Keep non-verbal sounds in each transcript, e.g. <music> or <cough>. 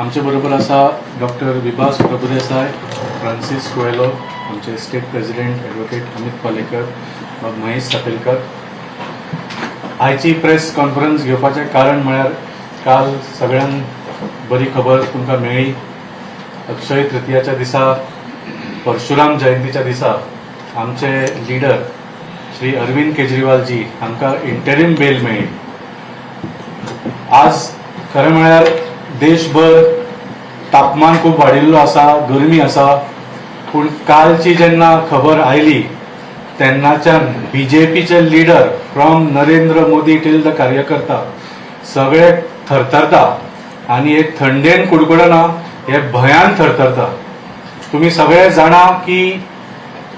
आमचे बरोबर आसा डॉक्टर विभास प्रभुदेसाय फ्रांसीस कुएलो आमचे state president advocate Amit Palekar Mahesh Sapelkar. आयची प्रेस कॉन्फरन्स घेवपाचें कारण म्हळ्यार काल सगळ्यांक बरी खबर तुमकां मेळ्ळी. अक्षय तृतीयाच्या दिसा परशुराम जयंतीच्या दिसा आमचे लिडर श्री अरविंद केजरीवाल जी हांकां इंटरीम बेल मेळ्ळी. आज खरें म्हळ्यार देशभर तापमान खूब वाडिल्लो आसा गरमी आसा पूण कालची जेन्ना खबर आयली तेन्नाच्यान पीचे leader from Narendra Modi till the कार्यकर्ता सगळे थरथरता आनी हे थंडेन कुडकुडना हे भयान थरथरता. तुम्ही सगळे जाणा की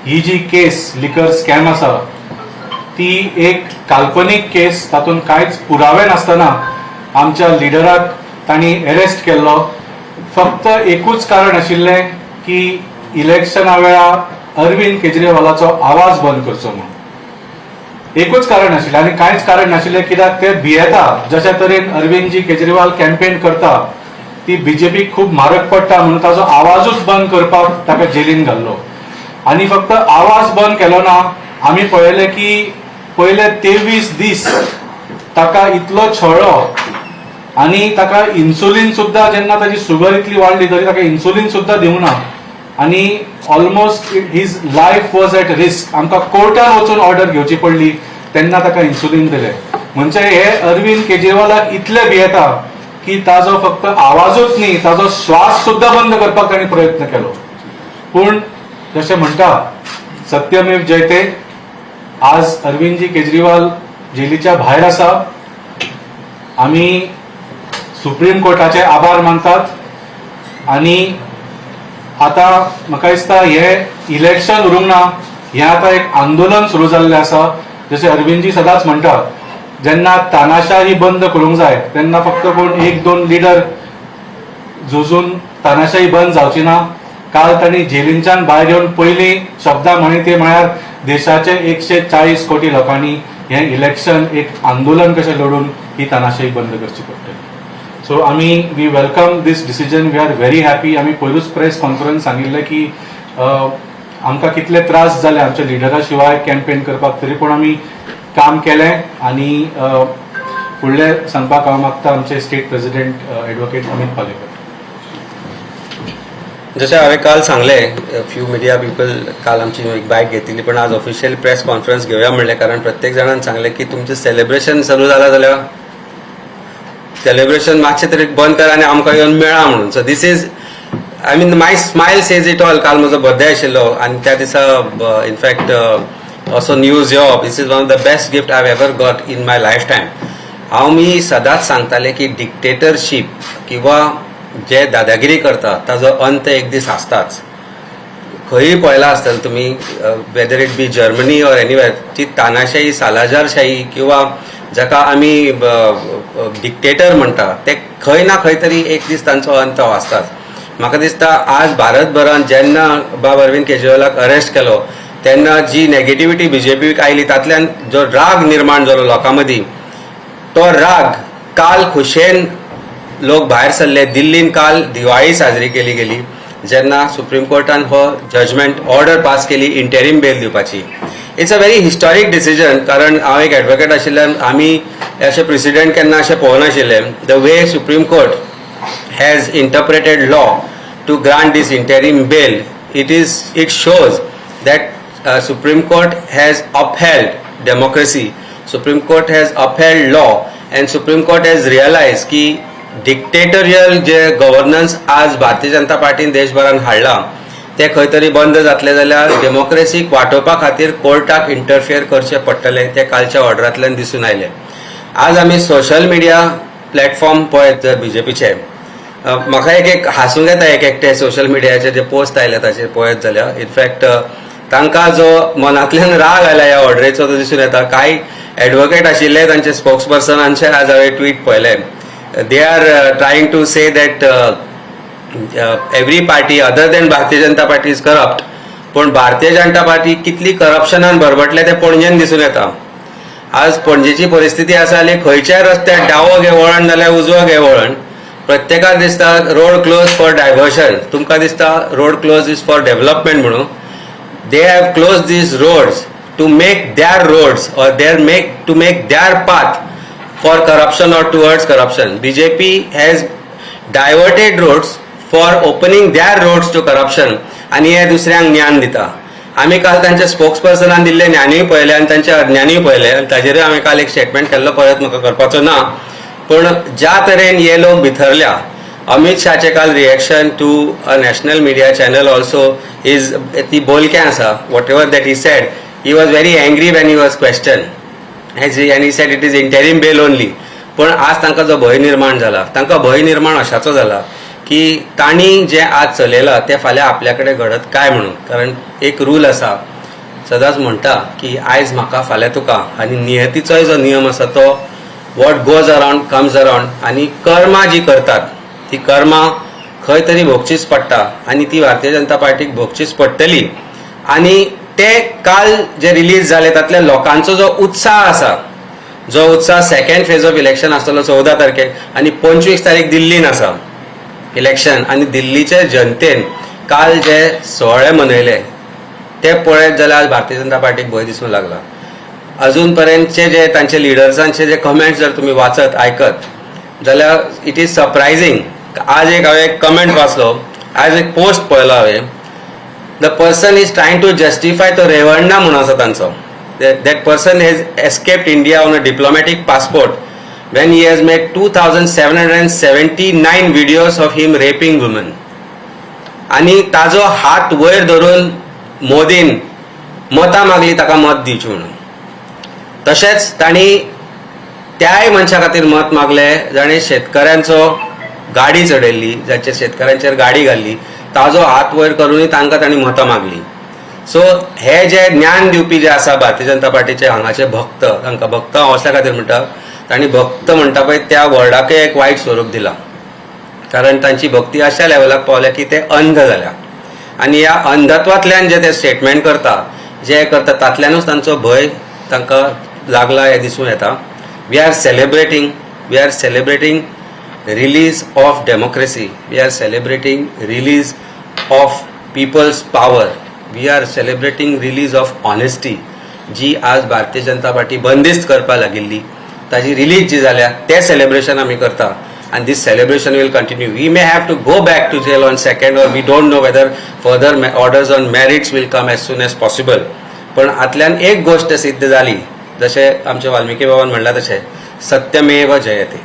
ही जी केस लिकर स्कॅम आसा ती एक काल्पनीक केस तातूंत कांयच पुरावे नासतना आमच्या लिडराक तांणी अरेस्ट केल्लो फक्त एकूच कारण आशिल्लें की इलेक्शना वेळार अरविंद केजरीवालाचो आवाज बंद करचो म्हणून. एकूच कारण आशिल्लें आनी कांयच कारण नाशिल्लें कित्याक ते भियेता जशे तरेन अरविंदजी केजरीवाल कॅम्पेन करता ती बीजेपीक खूब म्हारग पडटा म्हणून ताचो आवाजूच बंद करपाक ताका जेलीन घाल्लो. आनी फक्त आवाज बंद केलो ना आमी पळयलें की पयले तेवीस दीस ताका इतलो छळ्ळो आनी ताका इन्सुलीन सुद्दां जेन्ना ताजी शुगर इतली वाडली तरी ताका इन्सुलीन सुद्दां दिवना आनी almost his life was at risk आमकां कोर्टान वचून ऑर्डर घेवची पडली. तेन्ना ताका इन्सुलीन दिलें. म्हणजे हे अरविंद केजरीवालाक इतले भियेता की ताजो फक्त आवाजूच न्ही ताजो श्वास सुद्दां बंद करपाक ताणें प्रयत्न केलो. पूण जशें म्हणटा सत्यमेव जयते आज अरविंदजी केजरीवाल जेलीच्या भायर आसा. आमी सुप्रीम कोर्टाचे आभार मानतात. आनी आतां म्हाका दिसता हे इलेक्शन उरूंक ना हें आतां एक आंदोलन सुरू जाल्लें आसा जशें अरविंदजी सदांच म्हणटा जेन्ना तानाशाही बंद करूंक जाय तेन्ना फक्त कोण एक दोन लिडर झुजून तानाशाही बंद जावची ना. काल तांणी जेलींच्यान भायर येवन पयलीं शब्दां म्हणी ती म्हळ्यार देशाचे एकशे चाळीस कोटी लोकांनी हें इलेक्शन एक आंदोलन कशें लडून ही तानाशाही बंद करची पडटली. सो आमी we welcome this decision we are very happy आमी पयरूच प्रेस कॉन्फरन्स सांगिल्लें की आमकां कितले त्रास जाले आमच्या लिडरा शिवाय कॅम्पेन करपाक तरी पूण आमी काम केलें आनी फुडलें सांगपाक हांव मागता आमचे state president advocate Amit Palekar. जशें हांवें काल सांगलें फ्यू मिडिया पीपल काल आमची एक बायक घेतिल्ली पण आज ऑफिशियल प्रेस कॉन्फरन्स घेवया म्हणलें कारण प्रत्येक जाणान सांगलें की तुमचें सेलिब्रेशन चालू जालां जाल्यार सेलिब्रेशन मातशें तरी बंद करा आनी आमकां येवन मेळा म्हणून. So this is I mean my smile says it all काल म्हजो बर्थडे आशिल्लो आनी त्या दिसा इनफॅक्ट असो न्यूज येवप. This is one of the best gift I ever got in my life time हांव मी सदांच सांगतालें की डिक्टेटरशीप किंवा जे दादागिरी करता ताजो अंत एक दीस आसताच. खंयी पळयला आसतलें तुमी whether it be Germany or anywhere ती तानाशाही सालाजारशाही किंवा जाका आमी डिक्टेटर म्हणटा ते खंय ना खंय तरी एक दीस तांचो अंत हो म्हाका दिसता आज भारतभरांत जेन्ना बाब अरविंद केजरीवालाक अरेस्ट केलो तेन्ना जी नेगेटिव्हिटी बीजेपीक आयली तातल्यान जो राग निर्माण जालो लोकां मदीं तो राग काल खुशेन लोक भायर सरले. दिल्लीन काल दिवाळी साजरी केली गेली जेन्ना सुप्रीम कोर्टान हो जजमेंट ऑर्डर पास केली इंटेरीम बेल दिवपाची. It's a very historic decision कारण हांव एक एडवोकेट आशिल्ल्यान आमी अशें प्रेसिडेंट केन्ना अशें पळोवंक the way supreme court has interpreted law to grant this interim bail it is it shows that supreme court has upheld democracy supreme court has upheld law and supreme court has realise की dictatorial जे governance आज भारतीय जनता पार्टीन देशभरांत हाडला ते खंय तरी बंद जातले जाल्यार डेमोक्रेसीक वांटोवपा खातीर कोर्टाक इंटरफियर करचें पडटलें तें कालच्या ऑर्डरांतल्यान दिसून आयलें. आज आमी सोशल मिडिया प्लॅटफॉर्म पळयत जर बीजेपीचे म्हाका एक एक हांसूंक येता एक एकटे सोशल मिडियाचे जे पोस्ट आयले ताचेर पळयत जाल्यार. इनफॅक्ट तांकां जो मनांतल्यान राग आयला ह्या ऑर्डरीचो तो दिसून येता. कांय एडवोकेट आशिल्ले तांचे स्पोक्स पर्सनांचे आज हांवें ट्वीट पळयले. They are trying to say that every party other than Bharatiya Janata Party is corrupt पूण भारतीय जनता पार्टी कितली करप्शनान भरभटले ते पणजेन दिसून येता. आज पणजेची परिस्थिती आसा जाल्यार खंयच्याय रस्त्यार डावो घे वळण नाल्यार उजवो घे वळण प्रत्येकाक दिसता रोड क्लोज फॉर डायव्हर्शन तुमकां दिसता road close is for development म्हणून. They have closed these roads to make their their make to make to path for corruption for corruption corruption B J P has diverted roads for opening their roads to corruption आणि हे दुसऱ्यांक ज्ञान दिता. आमी काल तांच्या spokes पर्सनान दिल्ले ज्ञानूय पळयले आनी तांच्या अज्ञानूय पळयले आनी ताजेरूय हांवें काल एक स्टेटमेंट केल्लो परत म्हाका करपाचो ना. पूण ज्या तरेन हे लोक भितरल्या अमित शाचे काल reaction to a national media channel also is ती बोलकें आसा. Whatever that he said he was very angry when he was question as an he said it is interim bail only पण आज तांकां जो भंय निर्माण जाला तांकां भंय निर्माण अशाचो जाला की तांणी जे आज चलयलां तें फाल्यां आपल्या कडेन घडत काय म्हणून? कारण एक रूल आसा सदांच म्हणटा की आयज म्हाका फाल्यां तुका. आनी नियतीचोय जो नियम आसा तो what goes around comes around आनी कर्मां जी करतात ती कर्मां खंय तरी भोगचीच पडटा. आनी ती भारतीय जनता पार्टीक भोगचीच पडटली. आनी ते काल जे रिलीज जाले तातल्या लोकांचो जो उत्साह आसा जो उत्साह सेकंड फेज ऑफ इलेक्शन आसतलो चवदा तारखेक आनी पंचवीस तारीख दिल्लीन आसा. इलेक्शन आनी दिल्लीचे जनतेन काल जे सोहळे मनयले ते पळयत जाल्यार आज भारतीय जनता पार्टीक भंय दिसूंक लागला. अजून पर्यंतचे जे तांचे लिडर्सांचे जे कमेंट्स जर तुम्ही वाचत आयकत जाल्यार इट इज सरप्रायझींग आज एक हांवें एक कमेंट वाचलो आज एक पोस्ट पळयलो हांवें. The person is trying to justify तो रेवण्णा म्हणून आसा तांचो that person has escaped India on a diplomatic passport when he has made 2779 videos of him raping women. आणि ताजो हात वयर धरून मोदीन मतां मागली ताका मत दिवची म्हणून. तशेंच तांणी त्याय मनशा खातीर मत मागले जाणें शेतकऱ्यांचो गाडी चडयल्ली जाचेर शेतकऱ्यांचेर गाडी घाल्ली ताजो हात वयर करूनय तांकां तांणी मतां मागली. सो हे जे ज्ञान दिवपी जे आसा भारतीय जनता पार्टीचे हांगाचे भक्त तांकां भक्त हांव असल्या खातीर म्हणटा तांणी भक्त म्हणटा पळय त्या वर्डाकय एक वायट स्वरूप दिलां. कारण तांची भक्ती अशा लेवलाक पावल्या की ते अंध जाल्या आनी ह्या अंधत्वांतल्यान जे ते स्टेटमेंट करता जे करता तातल्यानूच तांचो भंय तांकां लागला हें दिसून येता. We are celebrating we are celebrating release of democracy we are celebrating release of people's power we are celebrating release of honesty जी आज भारतीय जनता पार्टी बंदिस्त करपा लागिल्ली. ताजी रिलीज जी जाल्या ते सेलिब्रेशन आम्ही करता. And this celebration will continue we may have to go back to jail on second or we don't know whether further orders on merits will come as soon as possible पण आतल्यान एक गोष्ट सिद्ध झाली. जसे आमचे वाल्मिकी बाबान म्हणला तसे सत्यमेव जयते.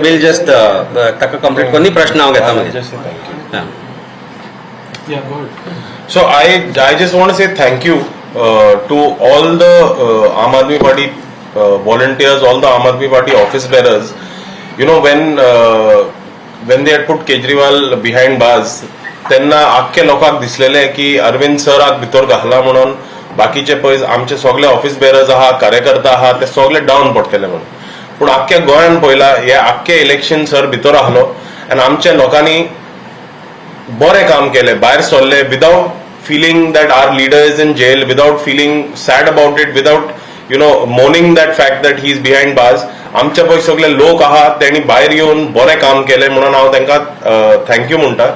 विल जस्ट ताका कंप्लीट कोणी प्रश्न हांव घेता so I I just want say thank you Uh, to all the Aam Aadmi Party all the uh, Aam Aadmi Party office volunteers, all the Aam Aadmi Party office bearers. You know when uh, when they had put Kejriwal behind bars, त्यांना आख्या लोकांक दिसलेले की अरविंद सराक भितर घाला म्हणून बाकीचे पळय आमचे सगळे ऑफिस बेरर्स आहा कार्यकर्ता आहा ते सगळे डावन पडटले म्हणून पूण आख्ख्या गोंयान पळयला हे आख्खे इलेक्शन सर भितर आहलो आनी आमच्या लोकांनी बरें काम केलें भायर सरले without feeling that our leader is in jail without feeling sad about it without you know mourning that fact that he is behind bars. आमचे पळय सगळे लोक आहात तेणी भायर येवन बरें काम केलें म्हणून हांव तांकां थँक्यू म्हणटा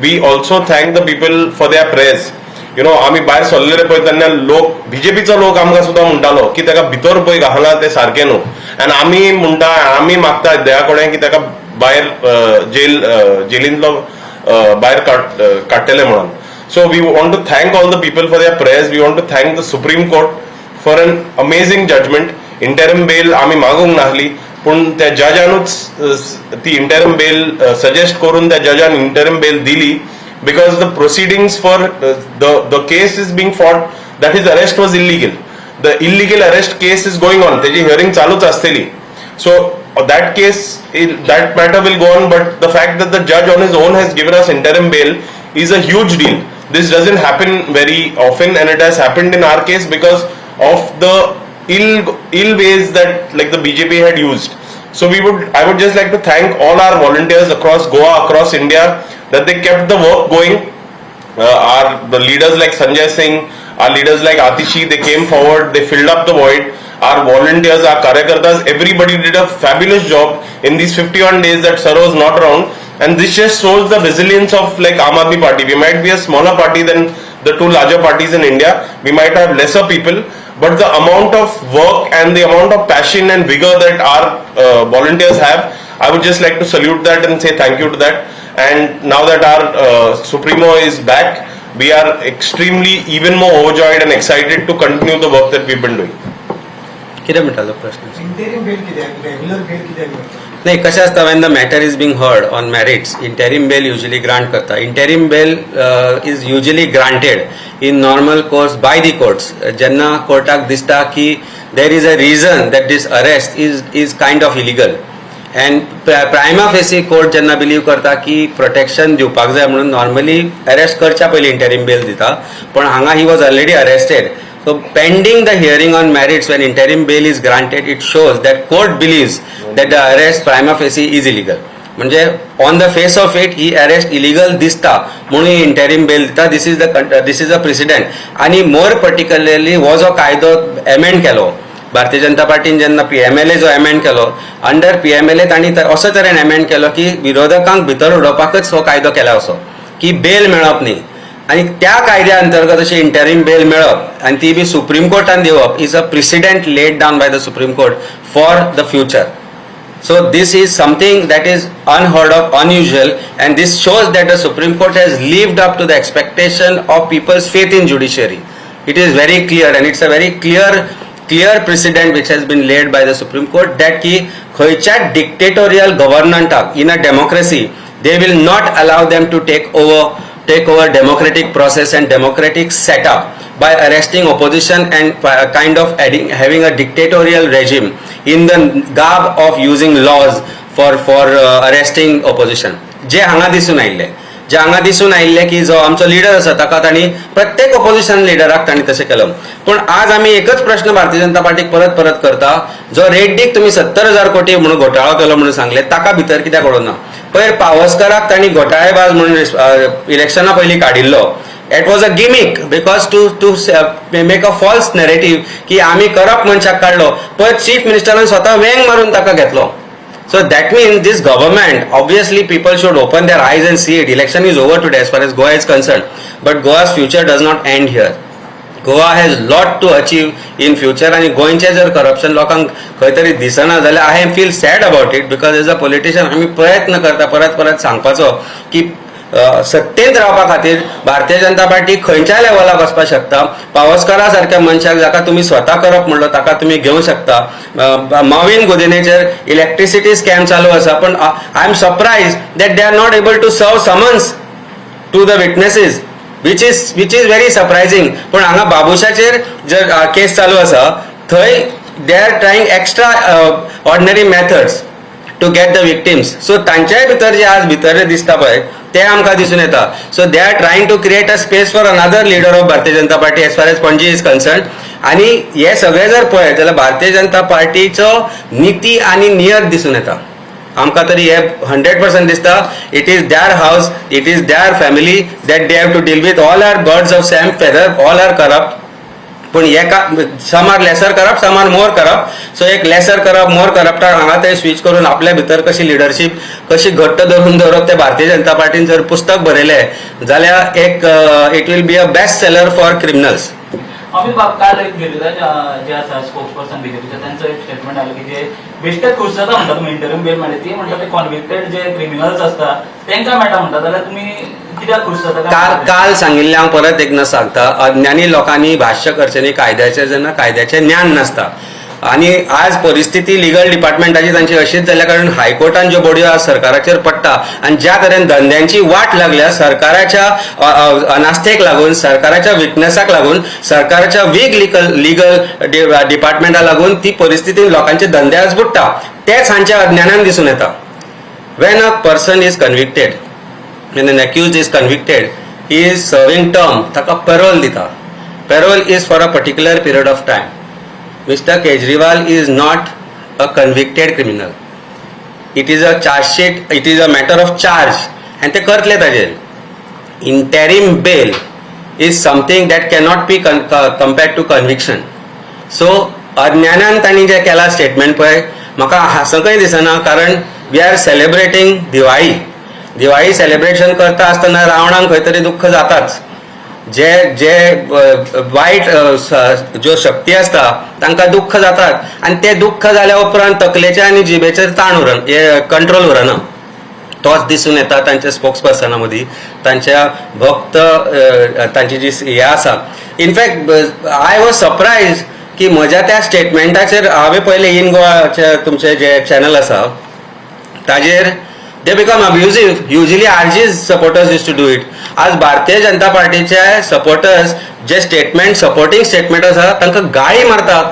we also thank the people for their press you know आमी भायर सरलेले पळय तेन्ना लोक बीजेपीचो लोक आमकां सुद्दां म्हणटालो की ताका भितर पळय घालना तें सारकें न्हू. आनी आमी म्हणटा आमी मागता देवा कडेन की ताका भायर जेल जेलींतलो भायर काड काडटले म्हणून. So we want to thank all the people for their prayers. We want to thank the Supreme Court for an amazing judgment. Interim bail आम्ही मागून नाहली पण त्या जजानूच ती इंटरम बेल सजेस्ट करून त्या जजान इंटरम बेल दिली because the proceeding for the case is being fought that his arrest was illegal the illegal arrest case is going on त्याची हिअरिंग चालूच असतेली so that case that matter will go on but the fact that the जज on his own has given us interim bail is a huge deal this doesn't happen very often and it has happened in our case because of the ill ill ways that like the bjp had used so we would i would just like to thank all our volunteers across goa across india that they kept the work going uh, our the leaders like Sanjay Singh, our leaders like Atishi, they came forward, they filled up the void. our volunteers, our karyakartas, everybody did a fabulous job in these 51 days that sir was not around. And this just shows the resilience of like Aam Aadmi Party. We might be a smaller party than the two larger parties in India. We might have lesser people, but the amount of work and the amount of passion and vigor that our uh, volunteers have, I would just like to salute that and say thank you to that. And now that our uh, Supremo is back, we are extremely even more overjoyed and excited to continue the work that we've been doing. कितें म्हणटालो प्रश्न interim bell कित्याक regular bell कित्याक करता नाही कशें आसता when the matter is being heard on merits interim bail usually grant करता interim bail is usually granted in normal course by the courts जेन्ना कोर्टाक दिसता की there is a reason that this arrest is is kind of illegal and prima facie court जेन्ना believe करता की protection दिवपाक जाय म्हणून नॉर्मली अरेस्ट करच्या पयलीं इंटेरिम बेल दिता. पण हांगा he was already arrested So pending the hearing on merits when interim bail is granted, it shows that court believes that the arrest prima facie is illegal. म्हणजे on the face of it he arrest illegal दिसता म्हणून interim bail दिता. This is the this is a president आणि more particularly हो जो कायदो amend केलो. भारतीय जनता पार्टीन जेन्ना पी एम एल ए जो एमेंड केलो under P M L A तांणी असो तरेन एमेंड केलो की विरोधकांक भितर उडोवपाकच हो कायदो केला असो की बेल मेळप न्ही. आणि त्या कायद्या अंतर्गत अशी इंटरीम बेल मेळप आणि ती बी सुप्रीम कोर्टान दिवप is a precedent laid down by the supreme court for the future So this is something that is unheard of, unusual, and this shows that the Supreme Court has lived up to the expectation of people's faith in judiciary. It is very clear, and it's a very clear, clear precedent which has been laid by the Supreme Court that की खंयच्या dictatorial governantak in a democracy they will not allow them to take over take over democratic process and democratic setup by arresting opposition and uh, kind of adding, having a dictatorial regime in the garb of using laws for for uh, arresting opposition जे हांगा दिसून आयिल्ले जे हांगा दिसून आयिल्ले की जो आमचो लिडर आसा ताका तांणी प्रत्येक ऑपोजिशन लिडराक तांणी तशें केलं पूण आज आमी एकच प्रश्न भारतीय जनता पार्टीक परत परत करता जो रेड्डीक तुमी सत्तर हजार कोटी म्हणून घोटाळो केलो म्हणून सांगले ताका भितर कित्याक उडोवना पयर पावसकाराक तांणी घोटाळेबाज म्हणून इलेक्शना पयलीं काडिल्लो it was a gimmick because to to make a false narrative की आम्ही करप्ट मनशाक काढलो पण चीफ मिनिस्टरान स्वतः वेंग मारून ताका घेतलो. So that means this government obviously people should open their eyes and see it election is over today as far as Goa is concern but Goa's future does not end here Goa has lot to achieve in future आणि गोयचे जर corruption लोकांक खंय तरी दिसना जाल्यार I feel sad about it because as a politician आमी प्रयत्न करता परत परत सांगपाचो की सत्तेत सत्तेंत रावपा खातीर भारतीय जनता पार्टी खंयच्याय लेवलाक वचपाक शकता? पावसकारा सारख्या मनशाक जाका तुमी स्वता करप म्हणलो ताका तुमी घेवंक शकता. माविन गुदिनेचेर इलेक्ट्रिसिटी स्कॅम चालू आसा पण I am surprise that they are not able to serve summons to the witnesses which is which is very surprising पण हांगा बाबुशाचेर जर केस चालू आसा थंय they are trying extraordinary methods to get the victims so तांच्याय भितर जे आज भितर दिसता पळय ते आमकां दिसून येता. So they are trying to create a space for another leader of Bharatiya Janata Party as far as Panaji is concern आणि हे सगळे जर पळयत जाल्यार भारतीय जनता पार्टीचो निती आणि नियत दिसून येता. आमकां तरी हे हंड्रेड पर्संट दिसता. It is their house it is their family that they have to deal with all are birds of same feather all are corrupt पूण हे का सम आर लेसर करप some are more corrupt so एक laser करप मोर करप्टाक हांगा ते switch करून आपल्या भितर कशी लिडरशीप कशी घट्ट धरून दवरप ते भारतीय जनता पार्टीन जर पुस्तक बरयलें जाल्यार एक it will be a best seller for criminals Amit बाब काल एक गिरिराज अं, जे आसा स्पोक्स पर्सन बीजेपीचे त्यांचं एक स्टेटमेंट आलं की जे बेश्टेच खुश जाता म्हणटा तुम्ही इंटरव्यू बेल मध्ये ती म्हणटा ते कॉन्विक्टेड जे क्रिमिनल्स असतात त्यांना मेळटा म्हणटा जाल्यार तुम्ही कित्याक खुश जाता काल? काल सांगिल्लें हांव परत एकदां सांगता अज्ञानी लोकांनी भाष्य करचें न्ही कायद्याचें जेन्ना कायद्याचें ज्ञान नासता आनी आज परिस्थिती लिगल डिपार्टमेंटाची तांची अशीच जाल्या कारण हायकोर्टान ज्यो बडयो आज सरकाराचेर पडटा आनी ज्या तरेन धंद्यांची वाट लागल्या सरकाराच्या अनास्थेक लागून सरकाराच्या विकनेसाक लागून सरकाराच्या वीक लिगल लिगल डिपार्टमेंटा लागून ती परिस्थिती लोकांचे धंदे आज बुडटा तेच हांच्या अज्ञानान दिसून येता when a person is convicted when an accused is convicted, he is serving term, ताका parole दिता. Parole is for a particular period of time. Mr. Kejriwal is not a convicted criminal. It is a charge sheet, it is a matter of charge. And ते करतले ताजेर. Interim bail is something that cannot be con- co- compared to conviction. So अज्ञानान तांणी जें केलां statement पळय म्हाका हांसकय दिसना कारण we are celebrating Diwali Diwali celebration करता आसतना रावणाक खंय तरी दुख्ख जाताच जे जे वायट ज्यो शक्ती आसता तांकां दुख्ख जातात. आनी ते दुख्ख जाल्या उपरांत तकलेचे आनी जिबेचेर ताण उरना हे कंट्रोल उरना तोच दिसून येता तांच्या स्पोक्स पर्सना मदीं तांच्या भक्त तांची जी हे आसा. इनफॅक्ट आय वॉज सरप्रायज की म्हज्या त्या स्टेटमेंटाचेर हांवें पयलें इन गोवाचे तुमचे जे चॅनल आसा ताजेर they become abusive usually RG supporters use to do it आज भारतीय जनता पार्टीचे सपोर्टर्स जे स्टेटमेंट सपोर्टिंग स्टेटमेंट आसा तांकां गाळी मारतात.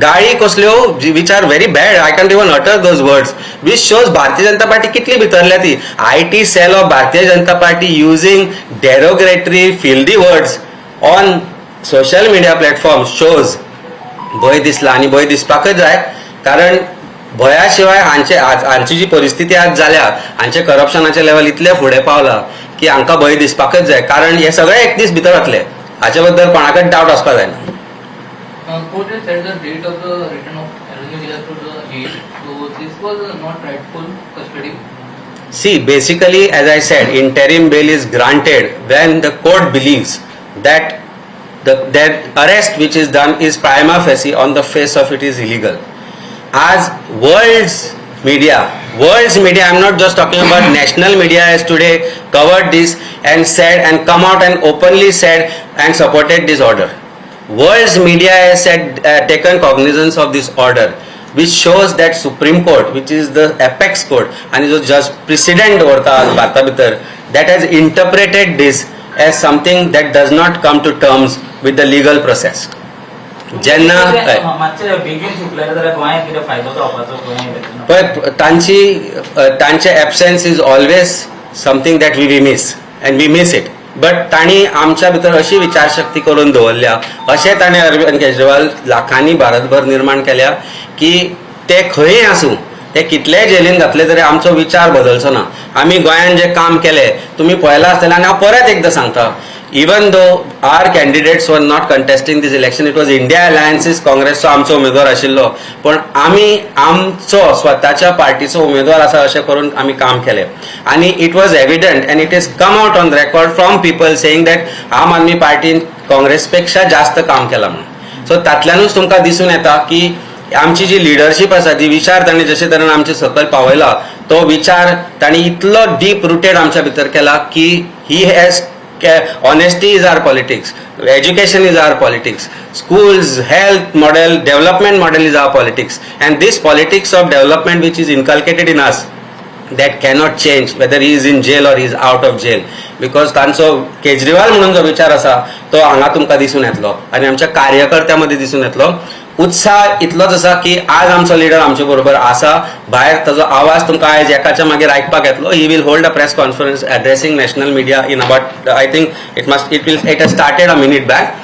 गाळी कसल्यो which are very bad I can even utter those words which shows Bharatiya Janata Party कितली भितरल्या ती. I T cell of Bharatiya Janata Party using derogatory filthy words on social media platform shows भंय दिसला आनी भंय दिसपाकच जाय. कारण भयाशिवाय हांचे हांची जी परिस्थिती आज जाल्या हांचे करप्शनाचे लेवल इतले फुडें पावला की हांकां भंय दिसपाकच जाय. कारण हे सगळे एक दीस भितर जातले हाचे बद्दल कोणाकच डावट आसपाक जायना see basically as I said interim bail is granted when the court believe that arrest which is done is prima facie on the face of it is illegal As world's media, world's media, I'm not just talking about <coughs> national media has today covered this and said and come out and openly said and supported this order. World's media has said, uh, taken cognizance of this order, which shows that Supreme Court, which is the apex court, and is just precedent orta भारता भितर, that has interpreted this as something that does not come to terms with the legal process. जेन्ना हय. मातशें बेगीन सुटलें जाल्यार गोंयांत कितें फायदो जावपाचो गोंय इलेक्शनाक? पण तांची तांचे absence is always something that we we miss and we miss it but तांणी आमच्या भितर अशी विचारशक्ती करून दवरल्या अशें ताणें अरविंद केजरीवाल लाखांनी भारतभर निर्माण केल्या की ते खंयय आसूं ते कितलेय जेलीन घातले तरी आमचो विचार बदलचो ना आमी गोंयान जें काम केलें तुमी पळयलां आसतलें आनी हांव परत एकदां सांगता even though our candidates were not contesting this election it was India alliances काँग्रेसचो आमचो उमेदवार आशिल्लो पण आमी आमचो स्वताच्या पार्टीचो उमेदवार आसा अशें करून आमी काम केलें. आनी it was evident and it is come out on record from people saying that Aam Aadmi पार्टीन काँग्रेसपेक्षा जास्त काम केलां म्हणून. सो तातल्यानूच तुमकां दिसून येता की आमची जी लिडरशीप आसा जी विचार ताणें जशे तरेन आमचे सकयल पावयला तो विचार ताणी इतलो डीप रुटेड आमच्या भितर केला की he has honesty is our politics education is our politics schools health model development model is our politics and this politics of development which is inculcated in us that cannot change whether he is in jail or is out of jail because तांचो केजरीवाल म्हणून जो विचार असा तो हांगा तुमकां दिसून येतलो. आणि आमच्या कार्यकर्त्यामध्ये दिसून येतलो. उत्साह इतलोच आसा की आज आमचो लिडर आमचे बरोबर आसा भायर ताजो आवाज तुमकां आयज एकाच्या मागीर आयकपाक येतलो. He will hold a press conference addressing national media in about I think it must it will it has started a minute back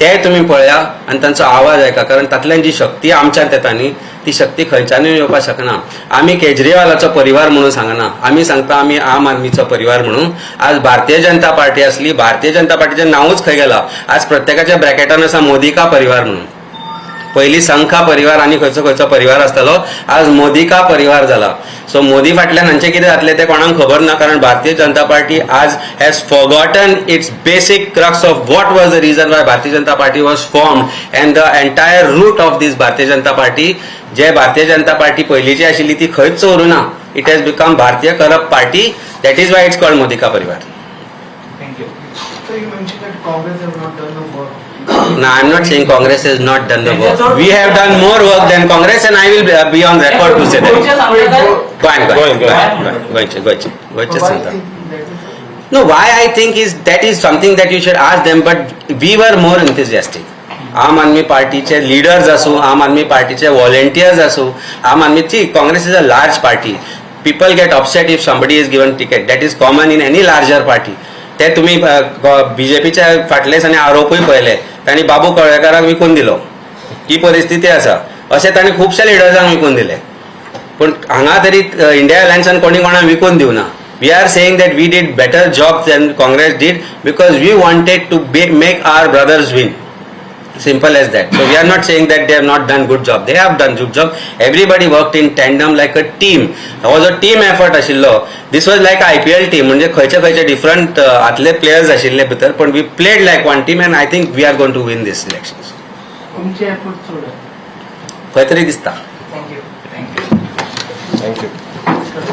ते तुमी पळया आनी तांचो आवाज आयका कारण तातल्यान जी शक्ती आमच्यात येता न्ही ती शक्ती खंयच्यानूय येवपाक शकना. आमी केजरीवालाचो परिवार म्हणून सांगना. आमी सांगता आमी आम आदमीचो परिवार म्हणून. आज भारतीय जनता पार्टी आसली भारतीय जनता पार्टीचें नांवूच खंय गेलां? आज प्रत्येकाच्या ब्रॅकेटान आसा मोदीका परिवार म्हणून. पयलीं संखा परिवार आनी खंयचो खंयचो परिवार आसतालो आज मोदीका परिवार जाला सो मोदी फाटल्यान हांचे कितें जातलें तें कोणाक खबर ना कारण भारतीय जनता पार्टी आज has forgotten its basic crux of what was the reason why Bharatiya Janata party was form and the entire root of this Bharatiya Janata party. जे भारतीय जनता पार्टी पयलींची आशिल्ली ती खंयच चोरुना it has become Bharatiya corrupt party. That is why it's called मोदिका परिवार. Thank you So you mentioned that Congress have not done. No, I'm not saying Congress has not done the work. We have done more work than Congress, and I will be- be on record to say that. Go on, go Go on, on, go go on, on. go on. सांगता think that is? No, why I think is that is something that you should ask them, but we were more enthusiastic. आम आदमी पार्टीचे leaders असू आम आदमी पार्टीचे volunteers असू आम आदमी ती Congress is a large party people get upset if somebody is given ticket that is common in any larger party ते तुम्ही बीजेपीच्या फाटले दिसांनी आरोपूय पळयले तांणी बाबू कवळेकाराक विकून दिलो. ही परिस्थिती आसा अशें तांणी खुबशे लिडर्सांक विकून दिले. पूण हांगा तरी इंडिया अलायन्सान कोणी कोणाक विकून दिवना we are saying that we did better job than Congress did because we wanted to make our brothers win Simple as that. So we are not saying that they have not done good job. They have done good job. Everybody worked in tandem like a team. That was a team effort आशिल्लो. This was like IPL team म्हणजे खंयचे खंयचे different आतले players आशिल्ले भितर पण we played like one team and I think we R going to win this election effort खंय तरी दिसता Thank you. Thank you Thank you.